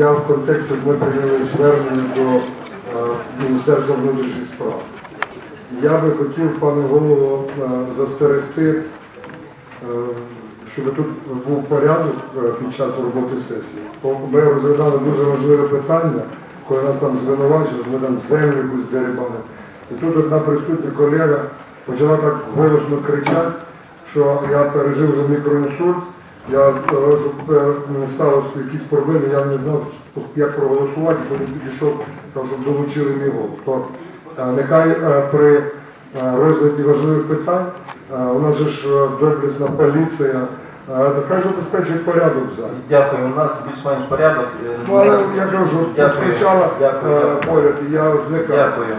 я в контексті ми прийняли звернення до е, Міністерства внутрішніх справ. Я би хотів, пане голово, е, застерегти, е, щоб тут був порядок під час роботи сесії. Ми розглядали дуже важливе питання, коли нас там звинувачили, ми там землю якусь дерибали. І тут одна присутня колега почала так голосно кричати, що я пережив вже мікроінсульт, я е, е, сталося якісь проблеми, я не знав, як проголосувати, потім підійшов, щоб долучили мій голос. То е, нехай при розгляді важливих питань, у нас же ж доблесна поліція, нехай забезпечує порядок в залі. Дякую, у нас більш-менш порядок. Ну, але я кажу, кричала е, поряд, і я зникав. Дякую.